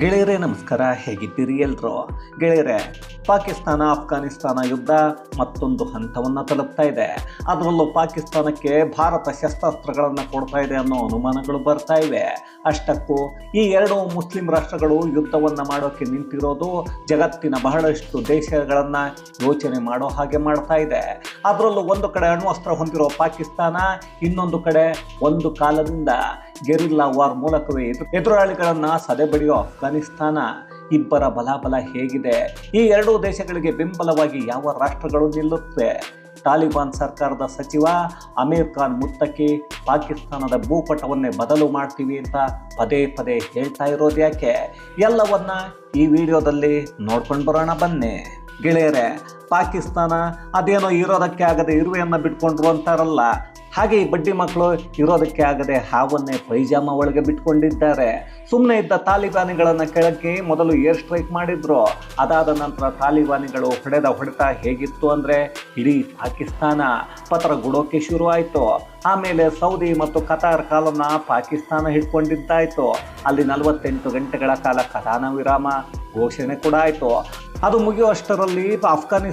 ಗೆಳೆಯರೇ, ನಮಸ್ಕಾರ. ಹೇಗಿದ್ದೀರಿ ಎಲ್ರು? ಗೆಳೆಯರೇ, ಪಾಕಿಸ್ತಾನ ಅಫ್ಘಾನಿಸ್ತಾನ ಯುದ್ಧ ಮತ್ತೊಂದು ಹಂತವನ್ನು ತಲುಪ್ತಾ ಇದೆ. ಅದರಲ್ಲೂ ಪಾಕಿಸ್ತಾನಕ್ಕೆ ಭಾರತ ಶಸ್ತ್ರಾಸ್ತ್ರಗಳನ್ನು ಕೊಡ್ತಾ ಇದೆ ಅನ್ನೋ ಅನುಮಾನಗಳು ಬರ್ತಾ ಇವೆ. ಅಷ್ಟಕ್ಕೂ ಈ ಎರಡು ಮುಸ್ಲಿಂ ರಾಷ್ಟ್ರಗಳು ಯುದ್ಧವನ್ನು ಮಾಡೋಕ್ಕೆ ನಿಂತಿರೋದು ಜಗತ್ತಿನ ಬಹಳಷ್ಟು ದೇಶಗಳನ್ನು ಯೋಚನೆ ಮಾಡೋ ಹಾಗೆ ಮಾಡ್ತಾ ಇದೆ. ಅದರಲ್ಲೂ ಒಂದು ಕಡೆ ಅಣ್ವಸ್ತ್ರ ಹೊಂದಿರೋ ಪಾಕಿಸ್ತಾನ, ಇನ್ನೊಂದು ಕಡೆ ಒಂದು ಕಾಲದಿಂದ ಗೆರಿಲ್ಲಾ ವಾರ್ ಮೂಲಕವೇ ಎದುರು ಎದುರಾಳಿಗಳನ್ನು ಸದೆಬಡಿಯೋ ಅಫ್ಘಾನಿಸ್ತಾನ ಇಬ್ಬರ ಬಲಾಬಲ ಹೇಗಿದೆ. ಈ ಎರಡೂ ದೇಶಗಳಿಗೆ ಬೆಂಬಲವಾಗಿ ಯಾವ ರಾಷ್ಟ್ರಗಳು ನಿಲ್ಲುತ್ತವೆ? ತಾಲಿಬಾನ್ ಸರ್ಕಾರದ ಸಚಿವ ಅಮೀರ್ ಖಾನ್ ಮುತ್ತಕಿ ಪಾಕಿಸ್ತಾನದ ಭೂಪಟವನ್ನೇ ಬದಲು ಮಾಡ್ತೀವಿ ಅಂತ ಪದೇ ಪದೇ ಹೇಳ್ತಾ ಇರೋದು ಯಾಕೆ? ಎಲ್ಲವನ್ನ ಈ ವಿಡಿಯೋದಲ್ಲಿ ನೋಡ್ಕೊಂಡು ಬರೋಣ ಬನ್ನಿ. ಗೆಳೆಯರೇ ಪಾಕಿಸ್ತಾನ ಅದೇನೋ ಇರೋದಕ್ಕೆ ಆಗದೆ ಇರುವೆಯನ್ನು ಬಿಟ್ಕೊಂಡ್ರು ಅಂತಾರಲ್ಲ. ಹಾಗೆ ಈ ಬಡ್ಡಿ ಮಕ್ಕಳು ಇರೋದಕ್ಕೆ ಆಗದೆ ಹಾವನ್ನೇ ಪೈಜಾಮ ಒಳಗೆ ಬಿಟ್ಕೊಂಡಿದ್ದಾರೆ. ಸುಮ್ಮನೆ ಇದ್ದ ತಾಲಿಬಾನಿಗಳನ್ನು ಕೆಳಕ್ಕೆ ಮೊದಲು ಏರ್ ಸ್ಟ್ರೈಕ್ ಮಾಡಿದ್ರು. ಅದಾದ ನಂತರ ತಾಲಿಬಾನಿಗಳು ಹೊಡೆದ ಹೊಡೆತ ಹೇಗಿತ್ತು ಅಂದರೆ ಇಡೀ ಪಾಕಿಸ್ತಾನ ಪತ್ರ ಗುಡೋಕೆ ಶುರುವಾಯಿತು. ಆಮೇಲೆ ಸೌದಿ ಮತ್ತು ಕತಾರ್ ಕಾಲನ್ನ ಪಾಕಿಸ್ತಾನ ಹಿಡ್ಕೊಂಡಿದ್ದಾಯಿತು. ಅಲ್ಲಿ ನಲವತ್ತೆಂಟು ಗಂಟೆಗಳ ಕಾಲ ಕಥಾನ ವಿರಾಮ ಘೋಷಣೆ ಕೂಡ ಆಯಿತು. ಅದು ಮುಗಿಯುವಷ್ಟರಲ್ಲಿ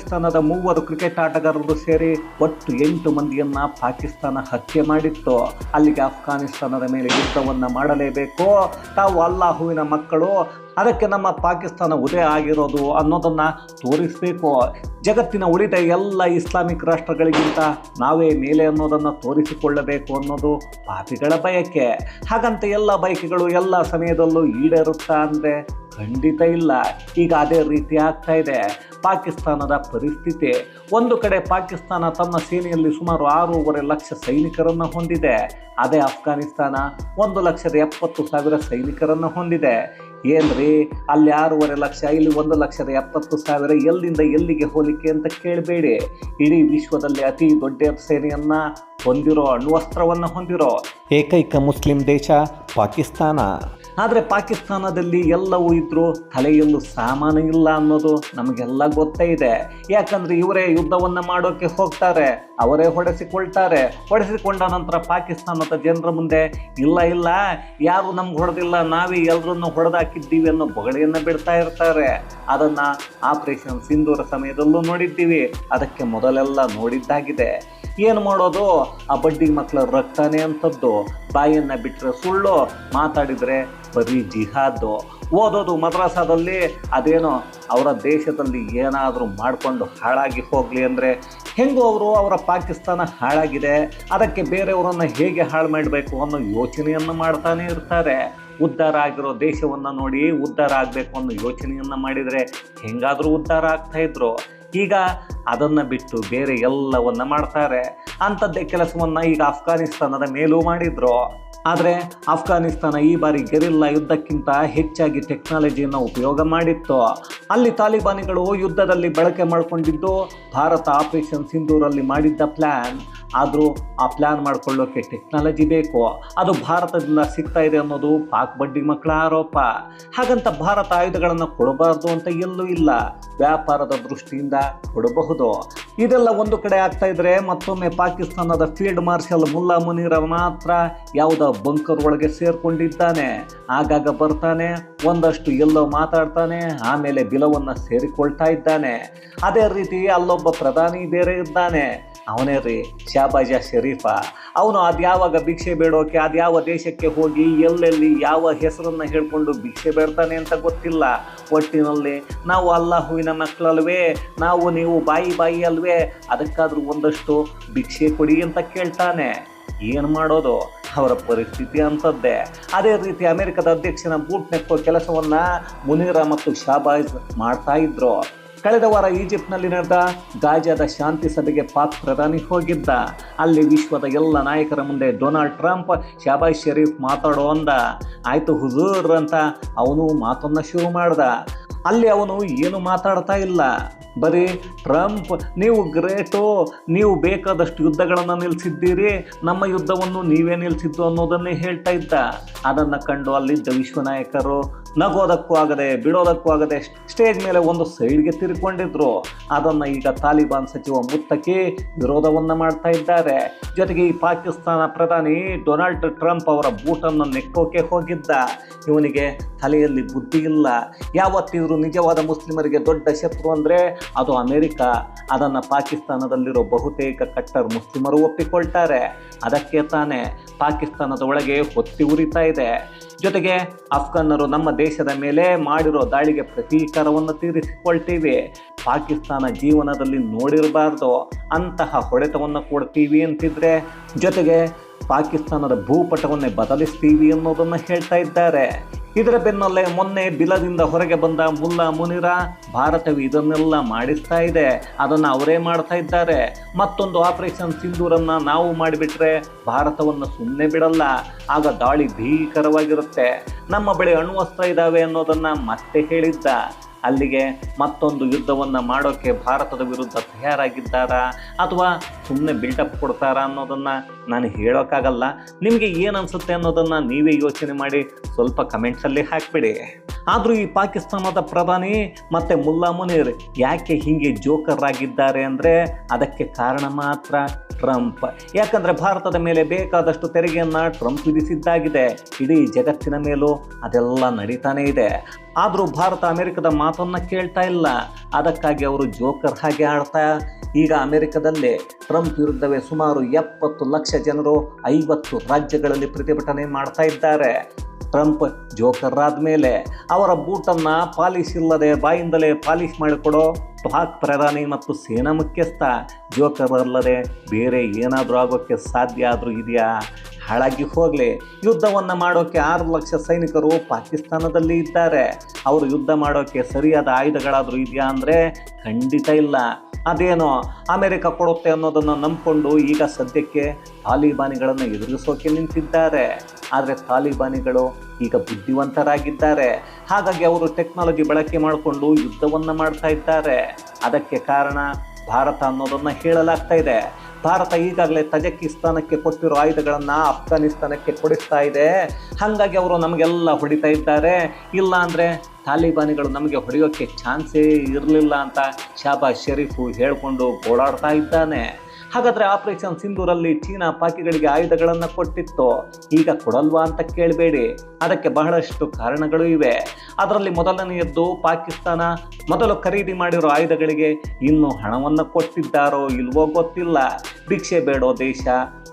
ಅಫ್ಘಾನಿಸ್ತಾನದ ಮೂವರು ಕ್ರಿಕೆಟ್ ಆಟಗಾರರು ಸೇರಿ ಒಟ್ಟು ಎಂಟು ಮಂದಿಯನ್ನ ಪಾಕಿಸ್ತಾನ ಹತ್ಯೆ ಮಾಡಿತ್ತು. ಅಲ್ಲಿಗೆ ಅಫ್ಘಾನಿಸ್ತಾನದ ಮೇಲೆ ಯುದ್ಧವನ್ನು ಮಾಡಲೇಬೇಕು. ತಾವು ಅಲ್ಲಾಹುವಿನ ಮಕ್ಕಳು ಅದಕ್ಕೆ ನಮ್ಮ ಪಾಕಿಸ್ತಾನ ಉದಯ ಆಗಿರೋದು ಅನ್ನೋದನ್ನು ತೋರಿಸಬೇಕು. ಜಗತ್ತಿನ ಉಳಿದ ಎಲ್ಲ ಇಸ್ಲಾಮಿಕ್ ರಾಷ್ಟ್ರಗಳಿಗಿಂತ ನಾವೇ ಮೇಲೆ ಅನ್ನೋದನ್ನು ತೋರಿಸಿಕೊಳ್ಳಬೇಕು ಅನ್ನೋದು ಪಾಪಿಗಳ ಬಯಕೆ. ಹಾಗಂತ ಎಲ್ಲ ಬಯಕೆಗಳು ಎಲ್ಲ ಸಮಯದಲ್ಲೂ ಈಡೇರುತ್ತಾ ಅಂದರೆ ಖಂಡಿತ ಇಲ್ಲ. ಈಗ ಅದೇ ರೀತಿ ಆಗ್ತಾ ಇದೆ. ಪಾಕಿಸ್ತಾನದ ಪರಿಸ್ಥಿತಿ. ಒಂದು ಕಡೆ ಪಾಕಿಸ್ತಾನ ತನ್ನ ಸೇನೆಯಲ್ಲಿ ಸುಮಾರು ಆರೂವರೆ ಲಕ್ಷ ಸೈನಿಕರನ್ನು ಹೊಂದಿದೆ. ಅದೇ ಅಫ್ಘಾನಿಸ್ತಾನ ಒಂದು ಲಕ್ಷದ ಎಪ್ಪತ್ತು ಸಾವಿರ ಸೈನಿಕರನ್ನು ಹೊಂದಿದೆ. ಏನ್ರಿ? ಅಲ್ಲಿ ಆರೂವರೆ ಲಕ್ಷ, ಇಲ್ಲಿ ಒಂದು ಲಕ್ಷದ ಎಪ್ಪತ್ತು ಸಾವಿರ ಎಲ್ಲಿಂದ ಎಲ್ಲಿಗೆ ಹೋಲಿಕೆ ಅಂತ ಕೇಳಬೇಡಿ. ಇಡೀ ವಿಶ್ವದಲ್ಲಿ ಅತಿ ದೊಡ್ಡ ಸೇನೆಯನ್ನ ಹೊಂದಿರೋ, ಅಣ್ವಸ್ತ್ರವನ್ನು ಹೊಂದಿರೋ ಏಕೈಕ ಮುಸ್ಲಿಂ ದೇಶ ಪಾಕಿಸ್ತಾನ. ಆದರೆ ಪಾಕಿಸ್ತಾನದಲ್ಲಿ ಎಲ್ಲವೂ ಇದ್ರೂ ತಲೆಯಲ್ಲೂ ಸಾಮಾನು ಇಲ್ಲ ಅನ್ನೋದು ನಮಗೆಲ್ಲ ಗೊತ್ತೇ ಇದೆ. ಯಾಕಂದ್ರೆ ಇವರೇ ಯುದ್ಧವನ್ನು ಮಾಡೋಕೆ ಹೋಗ್ತಾರೆ, ಅವರೇ ಹೊಡೆಸಿಕೊಳ್ತಾರೆ. ಹೊಡೆಸಿಕೊಂಡ ನಂತರ ಪಾಕಿಸ್ತಾನದ ಜನರ ಮುಂದೆ, ಇಲ್ಲ ಇಲ್ಲ, ಯಾರು ನಮ್ಗೆ ಹೊಡೆದಿಲ್ಲ, ನಾವೇ ಎಲ್ಲರನ್ನು ಹೊಡೆದಾಕಿದ್ದೀವಿ ಅನ್ನೋ ಬೊಗಳೆಯನ್ನು ಬಿಡ್ತಾ ಇರ್ತಾರೆ. ಅದನ್ನು ಆಪರೇಷನ್ ಸಿಂಧೂರ ಸಮಯದಲ್ಲೂ ನೋಡಿದ್ದೀವಿ. ಅದಕ್ಕೆ ಮೊದಲೆಲ್ಲ ನೋಡಿದ್ದಾಗಿದೆ. ಏನು ಮಾಡೋದು? ಆ ಬಡ್ಡಿ ಮಕ್ಕಳ ರಕ್ತನೇ ಅಂಥದ್ದು. ಬಾಯನ್ನು ಬಿಟ್ಟರೆ ಸುಳ್ಳು. ಮಾತಾಡಿದರೆ ಬರೀ ಜಿಹಾದು ಓದೋದು ಮದ್ರಾಸಾದಲ್ಲಿ ಅದೇನೋ ಅವರ ದೇಶದಲ್ಲಿ ಏನಾದರೂ ಮಾಡಿಕೊಂಡು ಹಾಳಾಗಿ ಹೋಗಲಿ ಅಂದರೆ ಹೆಂಗೂ ಅವರು ಅವರ ಪಾಕಿಸ್ತಾನ ಹಾಳಾಗಿದೆ. ಅದಕ್ಕೆ ಬೇರೆಯವರನ್ನು ಹೇಗೆ ಹಾಳು ಮಾಡಬೇಕು ಅನ್ನೋ ಯೋಚನೆಯನ್ನು ಮಾಡ್ತಾನೆ ಇರ್ತಾರೆ. ಉದ್ಧಾರ ಆಗಿರೋ ದೇಶವನ್ನು ನೋಡಿ ಉದ್ಧಾರ ಆಗಬೇಕು ಅನ್ನೋ ಯೋಚನೆಯನ್ನು ಮಾಡಿದರೆ ಹೆಂಗಾದರೂ ಉದ್ಧಾರ ಆಗ್ತಾಯಿದ್ರು ಈಗ ಅದನ್ನು ಬಿಟ್ಟು ಬೇರೆ ಎಲ್ಲವನ್ನ ಮಾಡ್ತಾರೆ. ಅಂಥದ್ದೇ ಕೆಲಸವನ್ನು ಈಗ ಅಫ್ಘಾನಿಸ್ತಾನದ ಮೇಲೂ ಮಾಡಿದ್ರು. ಆದರೆ ಅಫ್ಘಾನಿಸ್ತಾನ ಈ ಬಾರಿ ಗೆರಿಲ್ಲಾ ಯುದ್ಧಕ್ಕಿಂತ ಹೆಚ್ಚಾಗಿ ಟೆಕ್ನಾಲಜಿಯನ್ನು ಉಪಯೋಗ ಮಾಡಿತ್ತು. ಅಲ್ಲಿ ತಾಲಿಬಾನಿಗಳು ಯುದ್ಧದಲ್ಲಿ ಬಳಕೆ ಮಾಡಿಕೊಂಡಿದ್ದು ಭಾರತ ಆಪರೇಷನ್ ಸಿಂಧೂರಲ್ಲಿ ಮಾಡಿದ್ದ ಪ್ಲ್ಯಾನ್ ಆದರೂ ಆ ಪ್ಲ್ಯಾನ್ ಮಾಡ್ಕೊಳ್ಳೋಕೆ ಟೆಕ್ನಾಲಜಿ ಬೇಕು. ಅದು ಭಾರತದಿಂದ ಸಿಗ್ತಾ ಇದೆ ಅನ್ನೋದು ಪಾಕ್ ಬಡ್ಡಿ ಮಕ್ಕಳ ಆರೋಪ. ಹಾಗಂತ ಭಾರತ ಆಯುಧಗಳನ್ನು ಕೊಡಬಾರ್ದು ಅಂತ ಎಲ್ಲೂ ಇಲ್ಲ. ವ್ಯಾಪಾರದ ದೃಷ್ಟಿಯಿಂದ ಕೊಡಬಹುದು. ಇದೆಲ್ಲ ಒಂದು ಕಡೆ ಆಗ್ತಾ ಇದ್ರೆ ಮತ್ತೊಮ್ಮೆ ಪಾಕಿಸ್ತಾನದ ಫೀಲ್ಡ್ ಮಾರ್ಷಲ್ ಮುಲ್ಲಾ ಮುನೀರ ಮಾತ್ರ ಯಾವುದೋ ಬಂಕರ್ ಒಳಗೆ ಸೇರ್ಕೊಂಡಿದ್ದಾನೆ. ಆಗಾಗ ಬರ್ತಾನೆ, ಒಂದಷ್ಟು ಎಲ್ಲೋ ಮಾತಾಡ್ತಾನೆ, ಆಮೇಲೆ ಬಿಲವನ್ನು ಸೇರಿಕೊಳ್ತಾ ಇದ್ದಾನೆ. ಅದೇ ರೀತಿ ಅಲ್ಲೊಬ್ಬ ಪ್ರಧಾನಿ ಬೇರೆ ಇದ್ದಾನೆ. ಅವನೇ ರೀ ಶಾಬಾಜಾ ಶರೀಫ. ಅವನು ಅದ್ಯಾವಾಗ ಭಿಕ್ಷೆ ಬೇಡೋಕೆ ಅದ್ಯಾವ ದೇಶಕ್ಕೆ ಹೋಗಿ, ಎಲ್ಲೆಲ್ಲಿ ಯಾವ ಹೆಸರನ್ನು ಹೇಳ್ಕೊಂಡು ಭಿಕ್ಷೆ ಬೇಡ್ತಾನೆ ಅಂತ ಗೊತ್ತಿಲ್ಲ. ಒಟ್ಟಿನಲ್ಲಿ ನಾವು ಅಲ್ಲಾಹುವಿನ ಮಕ್ಕಳಲ್ವೇ, ನಾವು ನೀವು ಬಾಯಿ ಬಾಯಿ ಅಲ್ವೇ, ಅದಕ್ಕಾದ್ರೂ ಒಂದಷ್ಟು ಭಿಕ್ಷೆ ಕೊಡಿ ಅಂತ ಕೇಳ್ತಾನೆ. ಏನು ಮಾಡೋದು? ಅವರ ಪರಿಸ್ಥಿತಿ ಅಂಥದ್ದೇ. ಅದೇ ರೀತಿ ಅಮೆರಿಕದ ಅಧ್ಯಕ್ಷನ ಬೂಟ್ ನೆಕ್ಕೋ ಕೆಲಸವನ್ನು ಮುನೀರ ಮತ್ತು ಶಾಬಾಜ್ ಮಾಡ್ತಾ ಇದ್ರು. ಕಳೆದ ವಾರ ಈಜಿಪ್ಟ್ನಲ್ಲಿ ನಡೆದ ಗಾಜಾದ ಶಾಂತಿ ಸಭೆಗೆ ಪಾಕ್ ಪ್ರಧಾನಿ ಹೋಗಿದ್ದ. ಅಲ್ಲಿ ವಿಶ್ವದ ಎಲ್ಲ ನಾಯಕರ ಮುಂದೆ ಡೊನಾಲ್ಡ್ ಟ್ರಂಪ್, ಶಾಬಾಜ್ ಶರೀಫ್ ಮಾತಾಡೋ ಅಂದ. ಆಯ್ತು ಹುಜೂರ್ ಅಂತ ಅವನು ಮಾತನ್ನ ಶುರು ಮಾಡ್ದ. ಅಲ್ಲಿ ಅವನು ಏನು ಮಾತಾಡ್ತಾ ಇಲ್ಲ. ಬರೀ, ಟ್ರಂಪ್, ನೀವು ಗ್ರೇಟು, ನೀವು ಬೇಕಾದಷ್ಟು ಯುದ್ಧಗಳನ್ನು ನಿಲ್ಲಿಸಿದ್ದೀರಿ ನಮ್ಮ ಯುದ್ಧವನ್ನು ನೀವೇ ನಿಲ್ಲಿಸಿದ್ದು ಅನ್ನೋದನ್ನೇ ಹೇಳ್ತಾ ಇದ್ದ. ಅದನ್ನು ಕಂಡು ಅಲ್ಲಿದ್ದ ವಿಶ್ವ ನಾಯಕರು ನಗೋದಕ್ಕೂ ಆಗದೆ, ಬಿಡೋದಕ್ಕೂ ಆಗದೆ ಸ್ಟೇಜ್ ಮೇಲೆ ಒಂದು ಸೈಡ್ಗೆ ತಿರ್ಕೊಂಡಿದ್ರು. ಅದನ್ನು ಈಗ ತಾಲಿಬಾನ್ ಸಚಿವ ಮುತ್ತಕಿ ವಿರೋಧವನ್ನು ಮಾಡ್ತಾ ಇದ್ದಾರೆ. ಜೊತೆಗೆ ಈ ಪಾಕಿಸ್ತಾನ ಪ್ರಧಾನಿ ಡೊನಾಲ್ಡ್ ಟ್ರಂಪ್ ಅವರ ಬೂಟನ್ನು ನೆಕ್ಕೋಕೆ ಹೋಗಿದ್ದ. ಇವನಿಗೆ ತಲೆಯಲ್ಲಿ ಬುದ್ಧಿ ಇಲ್ಲ. ಯಾವತ್ತಿದ್ರು ನಿಜವಾದ ಮುಸ್ಲಿಮರಿಗೆ ದೊಡ್ಡ ಶತ್ರು ಅಂದರೆ ಅದು ಅಮೆರಿಕ. ಅದನ್ನು ಪಾಕಿಸ್ತಾನದಲ್ಲಿರೋ ಬಹುತೇಕ ಕಟ್ಟರ್ ಮುಸ್ಲಿಮರು ಒಪ್ಪಿಕೊಳ್ತಾರೆ. ಅದಕ್ಕೆ ತಾನೇ ಪಾಕಿಸ್ತಾನದ ಒಳಗೆ ಹೊತ್ತಿ ಉರಿತಾ ಇದೆ. ಜೊತೆಗೆ ಅಫ್ಘನ್ನರು ನಮ್ಮ ದೇಶದ ಮೇಲೆ ಮಾಡಿರೋ ದಾಳಿಗೆ ಪ್ರತೀಕಾರವನ್ನು ತೀರಿಸಿಕೊಳ್ತೀವಿ. ಪಾಕಿಸ್ತಾನ ಜೀವನದಲ್ಲಿ ನೋಡಿರಬಾರ್ದು, ಅಂತಹ ಹೊಡೆತವನ್ನು ಕೊಡ್ತೀವಿ ಅಂತಿದ್ರೆ, ಜೊತೆಗೆ ಪಾಕಿಸ್ತಾನದ ಭೂಪಟವನ್ನೇ ಬದಲಿಸ್ತೀವಿ ಅನ್ನೋದನ್ನು ಹೇಳ್ತಾ ಇದ್ದಾರೆ. ಇದರ ಬೆನ್ನಲ್ಲೇ ಮೊನ್ನೆ ಬಿಲದಿಂದ ಹೊರಗೆ ಬಂದ ಮುಲ್ಲಾ ಮುನಿರ, ಭಾರತವು ಇದನ್ನೆಲ್ಲ ಮಾಡಿಸ್ತಾ ಇದೆ. ಅದನ್ನು ಅವರೇ ಮಾಡ್ತಾ ಇದ್ದಾರೆ. ಮತ್ತೊಂದು ಆಪರೇಷನ್ ಸಿಂಧೂರನ್ನು ನಾವು ಮಾಡಿಬಿಟ್ರೆ ಭಾರತವನ್ನು ಸುಮ್ಮನೆ ಬಿಡಲ್ಲ. ಆಗ ದಾಳಿ ಭೀಕರವಾಗಿರುತ್ತೆ. ನಮ್ಮ ಬಳಿ ಅಣ್ವಸ್ತ್ರ ಇದ್ದಾವೆ ಅನ್ನೋದನ್ನು ಮತ್ತೆ ಹೇಳಿದ್ದ. ಅಲ್ಲಿಗೆ ಮತ್ತೊಂದು ಯುದ್ಧವನ್ನು ಮಾಡೋಕ್ಕೆ ಭಾರತದ ವಿರುದ್ಧ ತಯಾರಾಗಿದ್ದಾರಾ? ಅಥವಾ ಸುಮ್ಮನೆ ಬಿಲ್ಡಪ್ ಕೊಡ್ತಾರಾ ಅನ್ನೋದನ್ನು ನಾನು ಹೇಳೋಕ್ಕಾಗಲ್ಲ. ನಿಮಗೆ ಏನು ಅನಿಸುತ್ತೆ ಅನ್ನೋದನ್ನು ನೀವೇ ಯೋಚನೆ ಮಾಡಿ ಸ್ವಲ್ಪ ಕಮೆಂಟ್ಸಲ್ಲಿ ಹಾಕಿಬಿಡಿ. ಆದರೂ ಈ ಪಾಕಿಸ್ತಾನದ ಪ್ರಧಾನಿ ಮತ್ತು ಮುಲ್ಲಾ ಮುನೀರ್ ಯಾಕೆ ಹೀಗೆ ಜೋಕರ್ ಆಗಿದ್ದಾರೆ ಅಂದರೆ ಅದಕ್ಕೆ ಕಾರಣ ಮಾತ್ರ ಟ್ರಂಪ್. ಯಾಕಂದರೆ ಭಾರತದ ಮೇಲೆ ಬೇಕಾದಷ್ಟು ತೆರಿಗೆಯನ್ನು ಟ್ರಂಪ್ ವಿಧಿಸಿದ್ದಾಗಿದೆ. ಇಡೀ ಜಗತ್ತಿನ ಮೇಲೂ ಅದೆಲ್ಲ ನಡೀತಾನೇ ಇದೆ. ಆದರೂ ಭಾರತ ಅಮೆರಿಕದ ಮಾತನ್ನು ಕೇಳ್ತಾ ಇಲ್ಲ. ಅದಕ್ಕಾಗಿ ಅವರು ಜೋಕರ್ ಹಾಗೆ ಆಡ್ತಾ ಈಗ ಅಮೆರಿಕದಲ್ಲಿ ಟ್ರಂಪ್ ವಿರುದ್ಧವೇ ಸುಮಾರು ಎಪ್ಪತ್ತು ಲಕ್ಷ ಜನರು ಐವತ್ತು ರಾಜ್ಯಗಳಲ್ಲಿ ಪ್ರತಿಭಟನೆ ಮಾಡ್ತಾ ಇದ್ದಾರೆ. ಟ್ರಂಪ್ ಜೋಕರ್ ಆದಮೇಲೆ ಅವರ ಬೂಟನ್ನು ಪಾಲಿಶ್ ಇಲ್ಲದೆ ಬಾಯಿಂದಲೇ ಪಾಲಿಶ್ ಮಾಡಿಕೊಡೋ ಪಾಕ್ ಪ್ರಧಾನಿ ಮತ್ತು ಸೇನಾ ಮುಖ್ಯಸ್ಥ ಜೋಕರ್ ಅಲ್ಲದೆ ಬೇರೆ ಏನಾದರೂ ಆಗೋಕ್ಕೆ ಸಾಧ್ಯ ಆದರೂ ಇದೆಯಾ? ಹಾಳಾಗಿ ಹೋಗಲಿ. ಯುದ್ಧವನ್ನು ಮಾಡೋಕ್ಕೆ ಆರು ಲಕ್ಷ ಸೈನಿಕರು ಪಾಕಿಸ್ತಾನದಲ್ಲಿ ಇದ್ದಾರೆ. ಅವರು ಯುದ್ಧ ಮಾಡೋಕ್ಕೆ ಸರಿಯಾದ ಆಯುಧಗಳಾದರೂ ಇದೆಯಾ ಅಂದರೆ ಖಂಡಿತ ಇಲ್ಲ. ಅದೇನೋ ಅಮೆರಿಕ ಕೊಡುತ್ತೆ ಅನ್ನೋದನ್ನು ನಂಬಿಕೊಂಡು ಈಗ ಸದ್ಯಕ್ಕೆ ತಾಲಿಬಾನಿಗಳನ್ನು ಎದುರಿಸೋಕೆ ನಿಂತಿದ್ದಾರೆ. ಆದರೆ ತಾಲಿಬಾನಿಗಳು ಈಗ ಬುದ್ಧಿವಂತರಾಗಿದ್ದಾರೆ. ಹಾಗಾಗಿ ಅವರು ಟೆಕ್ನಾಲಜಿ ಬಳಕೆ ಮಾಡಿಕೊಂಡು ಯುದ್ಧವನ್ನು ಮಾಡ್ತಾ ಇದ್ದಾರೆ. ಅದಕ್ಕೆ ಕಾರಣ ಭಾರತ ಅನ್ನೋದನ್ನು ಹೇಳಲಾಗ್ತಾ ಇದೆ. ಭಾರತ ಈಗಾಗಲೇ ತಜಕಿಸ್ತಾನಕ್ಕೆ ಕೊಟ್ಟಿರೋ ಆಯುಧಗಳನ್ನು ಅಫ್ಘಾನಿಸ್ತಾನಕ್ಕೆ ಕೊಡಿಸ್ತಾ ಇದೆ. ಹಾಗಾಗಿ ಅವರು ನಮಗೆಲ್ಲ ಹೊಡಿತಾ ಇದ್ದಾರೆ. ಇಲ್ಲ ಅಂದರೆ ತಾಲಿಬಾನಿಗಳು ನಮಗೆ ಹೊಡೆಯೋಕ್ಕೆ ಚಾನ್ಸೇ ಇರಲಿಲ್ಲ ಅಂತ ಶಾಬಾಜ್ ಶರೀಫು ಹೇಳಿಕೊಂಡು ಓಡಾಡ್ತಾ ಇದ್ದಾನೆ. ಹಾಗಾದರೆ ಆಪರೇಷನ್ ಸಿಂಧೂರಲ್ಲಿ ಚೀನಾ ಪಾಕಿಗಳಿಗೆ ಆಯುಧಗಳನ್ನು ಕೊಟ್ಟಿತ್ತು? ಈಗ ಕೊಡಲ್ವಾ ಅಂತ ಕೇಳಬೇಡಿ. ಅದಕ್ಕೆ ಬಹಳಷ್ಟು ಕಾರಣಗಳು ಇವೆ. ಅದರಲ್ಲಿ ಮೊದಲನೆಯದ್ದು ಪಾಕಿಸ್ತಾನ. ಮೊದಲು ಖರೀದಿ ಮಾಡಿರೋ ಆಯುಧಗಳಿಗೆ ಇನ್ನೂ ಹಣವನ್ನು ಕೊಟ್ಟಿದ್ದಾರೋ ಇಲ್ವೋ ಗೊತ್ತಿಲ್ಲ. ಭಿಕ್ಷೆ ಬೇಡೋ ದೇಶ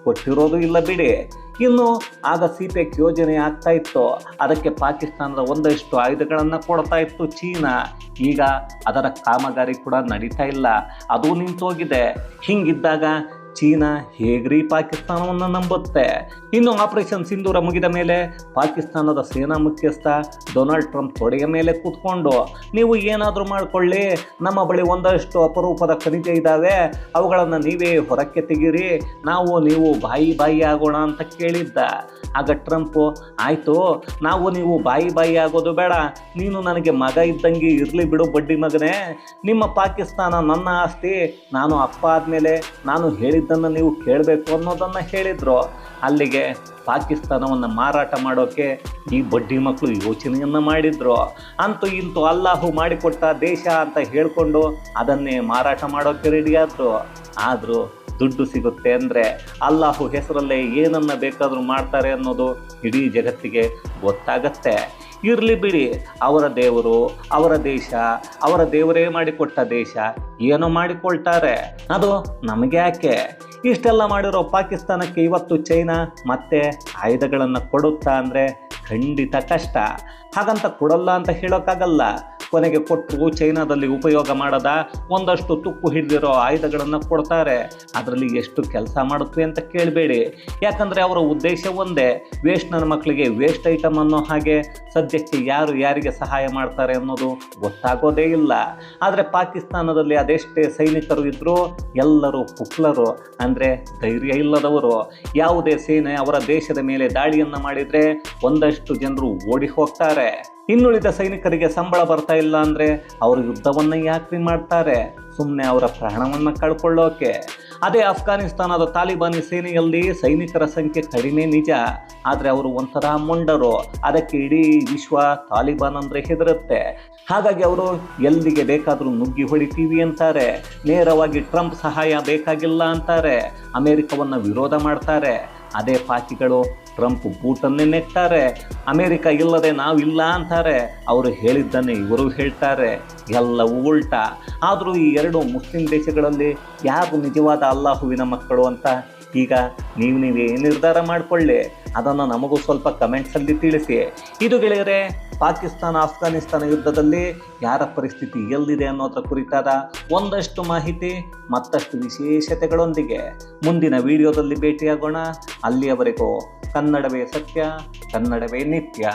ಕೊಟ್ಟಿರೋದು ಇಲ್ಲ ಬಿಡಿ. ಇನ್ನು ಆಗ ಸಿಪೆಕ್ ಯೋಜನೆ ಆಗ್ತಾ ಇತ್ತು. ಅದಕ್ಕೆ ಪಾಕಿಸ್ತಾನದ ಒಂದಷ್ಟು ಆಯುಧಗಳನ್ನು ಕೊಡ್ತಾ ಇತ್ತು ಚೀನಾ. ಈಗ ಅದರ ಕಾಮಗಾರಿ ಕೂಡ ನಡೀತಾ ಇಲ್ಲ. ಅದು ನಿಂತೋಗಿದೆ. ಹಿಂಗಿದ್ದಾಗ ಚೀನಾ ಹೇಗ್ರಿ ಪಾಕಿಸ್ತಾನವನ್ನು ನಂಬುತ್ತೆ? ಇನ್ನು ಆಪರೇಷನ್ ಸಿಂಧೂರ ಮುಗಿದ ಮೇಲೆ ಪಾಕಿಸ್ತಾನದ ಸೇನಾ ಮುಖ್ಯಸ್ಥ ಡೊನಾಲ್ಡ್ ಟ್ರಂಪ್ ತೊಡೆಯ ಮೇಲೆ ಕೂತ್ಕೊಂಡು, ನೀವು ಏನಾದರೂ ಮಾಡಿಕೊಳ್ಳಿ, ನಮ್ಮ ಬಳಿ ಒಂದಷ್ಟು ಅಪರೂಪದ ಖನಿಜ ಇದ್ದಾವೆ ಅವುಗಳನ್ನು ನೀವೇ ಹೊರಕ್ಕೆ ತೆಗೀರಿ, ನಾವು ನೀವು ಬಾಯಿ ಬಾಯಿ ಆಗೋಣ ಅಂತ ಕೇಳಿದ್ದ. ಆಗ ಟ್ರಂಪ್, ಆಯಿತು, ನಾವು ನೀವು ಬಾಯಿ ಬಾಯಿ ಆಗೋದು ಬೇಡ, ನೀನು ನನಗೆ ಮಗ ಇದ್ದಂಗೆ ಇರಲಿ ಬಿಡು ಬಡ್ಡಿ ಮಗನೇ, ನಿಮ್ಮ ಪಾಕಿಸ್ತಾನ ನನ್ನ ಆಸ್ತಿ, ನಾನು ಅಪ್ಪ ಆದಮೇಲೆ ನಾನು ಹೇಳಿದ್ದನ್ನು ನೀವು ಕೇಳಬೇಕು ಅನ್ನೋದನ್ನು ಹೇಳಿದ್ರು, ಅಲ್ಲಿಗೆ ಪಾಕಿಸ್ತಾನವನ್ನು ಮಾರಾಟ ಮಾಡೋಕ್ಕೆ ಈ ಬಡ್ಡಿ ಮಕ್ಕಳು ಯೋಚನೆಯನ್ನು ಮಾಡಿದ್ರು, ಅಂತೂ ಇಂತೂ ಅಲ್ಲಾಹು ಮಾಡಿಕೊಟ್ಟ ದೇಶ ಅಂತ ಹೇಳಿಕೊಂಡು ಅದನ್ನೇ ಮಾರಾಟ ಮಾಡೋಕ್ಕೆ ರೆಡಿಯಾದರು ಆದರೂ ದುಡ್ಡು ಸಿಗುತ್ತೆ ಅಂದರೆ ಅಲ್ಲಾಹು ಹೆಸರಲ್ಲೇ ಏನನ್ನು ಬೇಕಾದರೂ ಮಾಡ್ತಾರೆ ಅನ್ನೋದು ಇಡೀ ಜಗತ್ತಿಗೆ ಗೊತ್ತಾಗತ್ತೆ. ಇರಲಿ ಬಿಡಿ. ಅವರ ದೇವರು, ಅವರ ದೇಶ, ಅವರ ದೇವರೇ ಮಾಡಿಕೊಟ್ಟ ದೇಶ ಏನೋ ಮಾಡಿಕೊಳ್ತಾರೆ? ಅದು ನಮಗೆ ಯಾಕೆ? ಇಷ್ಟೆಲ್ಲ ಮಾಡಿರೋ ಪಾಕಿಸ್ತಾನಕ್ಕೆ ಇವತ್ತು ಚೈನಾ ಮತ್ತೆ ಆಯುಧಗಳನ್ನು ಕೊಡುತ್ತಾ ಅಂದರೆ ಖಂಡಿತ ಕಷ್ಟ. ಹಾಗಂತ ಕೊಡಲ್ಲ ಅಂತ ಹೇಳೋಕ್ಕಾಗಲ್ಲ. ಕೊನೆಗೆ ಕೊಟ್ಟರು ಚೈನಾದಲ್ಲಿ ಉಪಯೋಗ ಮಾಡದ ಒಂದಷ್ಟು ತುಕ್ಕು ಹಿಡಿದಿರೋ ಆಯುಧಗಳನ್ನು ಕೊಡ್ತಾರೆ. ಅದರಲ್ಲಿ ಎಷ್ಟು ಕೆಲಸ ಮಾಡುತ್ತೆ ಅಂತ ಕೇಳಬೇಡಿ. ಯಾಕಂದರೆ ಅವರ ಉದ್ದೇಶ ಒಂದೇ ವೇಸ್ಟ್ ನನ್ನ ಮಕ್ಕಳಿಗೆ ವೇಸ್ಟ್ ಐಟಮ್ ಅನ್ನೋ ಹಾಗೆ ಸದ್ಯಕ್ಕೆ ಯಾರು ಯಾರಿಗೆ ಸಹಾಯ ಮಾಡ್ತಾರೆ ಅನ್ನೋದು ಗೊತ್ತಾಗೋದೇ ಇಲ್ಲ. ಆದರೆ ಪಾಕಿಸ್ತಾನದಲ್ಲಿ ಅದೆಷ್ಟೇ ಸೈನಿಕರು ಇದ್ದರೂ ಎಲ್ಲರೂ ಕುಕ್ಲರು, ಅಂದರೆ ಧೈರ್ಯ ಇಲ್ಲದವರು. ಯಾವುದೇ ಸೇನೆ ಅವರ ದೇಶದ ಮೇಲೆ ದಾಳಿಯನ್ನು ಮಾಡಿದರೆ ಒಂದಷ್ಟು ಜನರು ಓಡಿ ಹೋಗ್ತಾರೆ. ಇನ್ನುಳಿದ ಸೈನಿಕರಿಗೆ ಸಂಬಳ ಬರ್ತಾ ಇಲ್ಲ ಅಂದರೆ ಅವರು ಯುದ್ಧವನ್ನು ಯಾಕೆ ಮಾಡ್ತಾರೆ? ಸುಮ್ಮನೆ ಅವರ ಪ್ರಾಣವನ್ನು ಕಳ್ಕೊಳ್ಳೋಕೆ. ಅದೇ ಅಫ್ಘಾನಿಸ್ತಾನದ ತಾಲಿಬಾನಿ ಸೇನೆಯಲ್ಲಿ ಸೈನಿಕರ ಸಂಖ್ಯೆ ಕಡಿಮೆ ನಿಜ. ಆದರೆ ಅವರು ಒಂಥರ ಮೊಂಡರು. ಅದಕ್ಕೆ ಇಡೀ ವಿಶ್ವ ತಾಲಿಬಾನ್ ಅಂದರೆ ಹೆದರುತ್ತೆ. ಹಾಗಾಗಿ ಅವರು ಎಲ್ಲಿಗೆ ಬೇಕಾದರೂ ನುಗ್ಗಿ ಹೊಡಿತೀವಿ ಅಂತಾರೆ. ನೇರವಾಗಿ ಟ್ರಂಪ್ ಸಹಾಯ ಬೇಕಾಗಿಲ್ಲ ಅಂತಾರೆ. ಅಮೆರಿಕವನ್ನು ವಿರೋಧ ಮಾಡ್ತಾರೆ. ಅದೇ ಪಾಕಿಗಳು ಟ್ರಂಪ್ ಬೂಟನ್ನೇ ನೆಟ್ಟಾರೆ, ಅಮೇರಿಕ ಇಲ್ಲದೆ ನಾವು ಇಲ್ಲ ಅಂತಾರೆ. ಅವರು ಹೇಳಿದ್ದನ್ನೇ ಇವರು ಹೇಳ್ತಾರೆ. ಎಲ್ಲವೂ ಉಲ್ಟ. ಆದರೂ ಈ ಎರಡು ಮುಸ್ಲಿಂ ದೇಶಗಳಲ್ಲಿ ಯಾರು ನಿಜವಾದ ಅಲ್ಲಾಹುವಿನ ಮಕ್ಕಳು ಅಂತ ಈಗ ನೀವು ಏನು ನಿರ್ಧಾರ ಮಾಡಿಕೊಳ್ಳಿ, ಅದನ್ನು ನಮಗೂ ಸ್ವಲ್ಪ ಕಮೆಂಟ್ಸಲ್ಲಿ ತಿಳಿಸಿ. ಇದು ಗೆಳೆಯರೆ, ಪಾಕಿಸ್ತಾನ, ಆಫ್ಘಾನಿಸ್ತಾನ ಯುದ್ಧದಲ್ಲಿ ಯಾರ ಪರಿಸ್ಥಿತಿ ಎಲ್ಲಿದೆ ಅನ್ನೋದರ ಕುರಿತಾದ ಒಂದಷ್ಟು ಮಾಹಿತಿ, ಮತ್ತಷ್ಟು ವಿಶೇಷತೆಗಳೊಂದಿಗೆ ಮುಂದಿನ ವಿಡಿಯೋದಲ್ಲಿ ಭೇಟಿಯಾಗೋಣ. ಅಲ್ಲಿಯವರೆಗೂ ಕನ್ನಡವೇ ಸತ್ಯ, ಕನ್ನಡವೇ ನಿತ್ಯ.